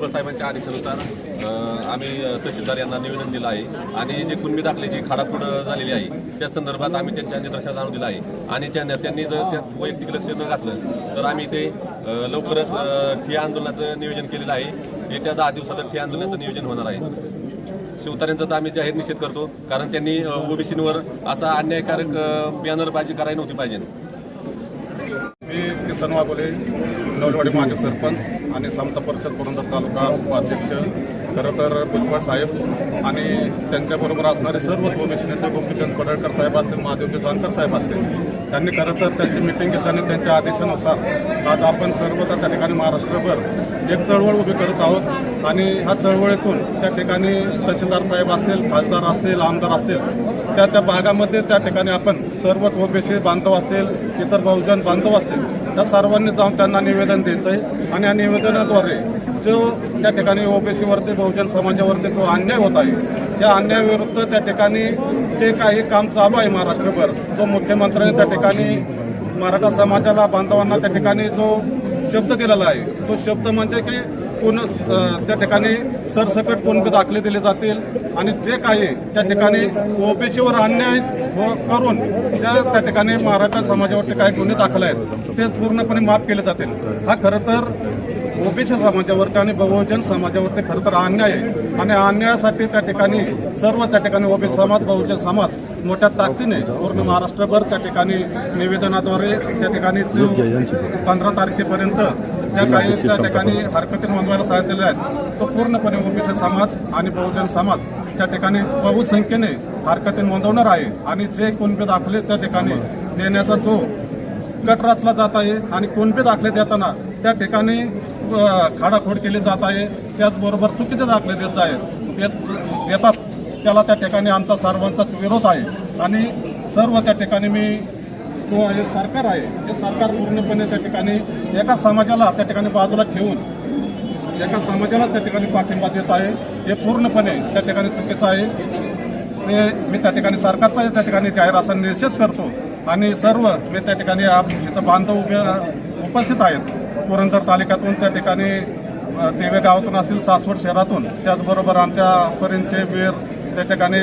साहेबांच्या आदेशानुसार आम्ही तहसीलदार यांना निवेदन दिलं आहे. आणि जे कुणबी दाखल्याची खाडाखोड झालेली आहे त्या संदर्भात आम्ही त्यांच्या निदर्शनास आणून दिलं आहे. आणि त्यांनी त्यांनी जर त्यात वैयक्तिक लक्ष न घातलं तर आम्ही ते लवकरच ठिया आंदोलनाचं नियोजन केलेलं आहे. येत्या दहा दिवसात ठिया आंदोलनाचं नियोजन होणार आहे. शिवतारेंचा तर आम्ही जाहीर निषेध करतो कारण त्यांनी ओबीसींवर असा अन्यायकारक बॅनरबाजी करायला नव्हती पाहिजे. किसन वाघोले नवलवाडी माझे सरपंच आणि समता परिषद पुरंदर तालुका उपाध्यक्ष खरं तर भुजबळ साहेब आणि त्यांच्याबरोबर असणारे सर्वच ओबीसी नेते गोपीचंद पडळकर साहेब असतील महादेव जानकर साहेब असतील त्यांनी खरं तर त्यांची मिटिंग घेतल्याने त्यांच्या आदेशानुसार आज आपण सर्व त्या ठिकाणी महाराष्ट्रभर एक चळवळ उभी करत आहोत. आणि ह्या चळवळीतून त्या ठिकाणी तहसीलदार साहेब असतील खासदार असतील आमदार असतील त्या त्या भागामध्ये त्या ठिकाणी आपण सर्वच ओबीसी बांधव असतील इतर बहुजन बांधव असतील त्या सर्वांनी जाऊन त्यांना निवेदन द्यायचं आहे. आणि या निवेदनाद्वारे जो त्या ठिकाणी ओबीसीवरती बहुजन समाजावरती जो अन्याय होत आहे त्या अन्यायाविरुद्ध त्या ठिकाणी जे काही काम चालू आहे महाराष्ट्रभर जो मुख्यमंत्र्यांनी त्या ठिकाणी मराठा समाजाला बांधवांना त्या ठिकाणी जो शब्द दिलेला आहे तो शब्द म्हणजे की कोण त्या ठिकाणी सरसकट कोणते दाखले दिले जातील आणि जे काही त्या ठिकाणी ओबीसीवर अन्याय करून ज्या त्या ठिकाणी मराठा समाजावरती काही गुन्हे दाखल आहेत ते पूर्णपणे माफ केले जातील. हा खरं तर ओबीसी समाजावरती आणि बहुजन समाजावरती खरं तर अन्याय आहे. आणि अन्यायासाठी त्या ठिकाणी सर्व त्या ठिकाणी ओबीसी समाज बहुजन समाज मोठ्या ताकदीने पूर्ण महाराष्ट्रभर त्या ठिकाणी निवेदनाद्वारे त्या ठिकाणी पंधरा तारखेपर्यंत ज्या काही त्या ठिकाणी हरकती नोंदवायला सांगितलेल्या आहेत तो पूर्णपणे ओबीसी समाज आणि बहुजन समाज त्या ठिकाणी बहुसंख्येने हरकती नोंदवणार आहे. आणि जे कुणबी दाखले त्या ठिकाणी देण्याचा जो कट रचला जात आहे आणि कोणते दाखले देताना त्या ठिकाणी खाडाखोड केली जात आहे. त्याचबरोबर चुकीचे दाखले देत आहेत. ते देतात. त्याला त्या ठिकाणी आमचा सर्वांचाच विरोध आहे. आणि सर्व त्या ठिकाणी मी जो हे सरकार आहे हे सरकार पूर्णपणे त्या ठिकाणी एका समाजाला त्या ठिकाणी बाजूला ठेवून एका समाजाला त्या ठिकाणी पाठिंबा देत आहे. हे पूर्णपणे त्या ठिकाणी चुकीचं आहे. ते मी त्या ठिकाणी सरकारचा त्या ठिकाणी जाहीर असा निषेध करतो. आणि सर्व मी त्या ठिकाणी आप इथं बांधव उभे उपस्थित आहेत. पुरंदर तालुक्यातून त्या ठिकाणी देवे गावातून असतील सासवड शहरातून त्याचबरोबर आमच्या वीर त्या ठिकाणी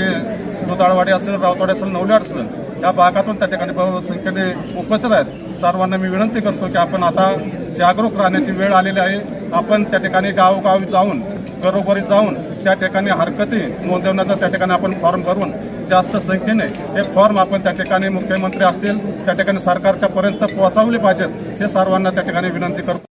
दुधाळवाडी असेल रावतवाडी असेल नवल्याड असेल या भागातून त्या ठिकाणी बहुसंख्येने उपस्थित आहेत. सर्वांना मी विनंती करतो की आपण आता जागरूक राहण्याची वेळ आलेली आहे. आपण त्या ठिकाणी गावोगावी जाऊन घरोघरी जाऊन त्या ठिकाणी हरकती नोंदवण्याचा त्या ठिकाणी आपण फॉर्म भरून जास्त संख्येने हे फॉर्म आपण त्या ठिकाणी मुख्यमंत्री असतील त्या ठिकाणी सरकारच्या पर्यंत पोहोचवले पाहिजेत हे सर्वांना त्या ठिकाणी विनंती करतो.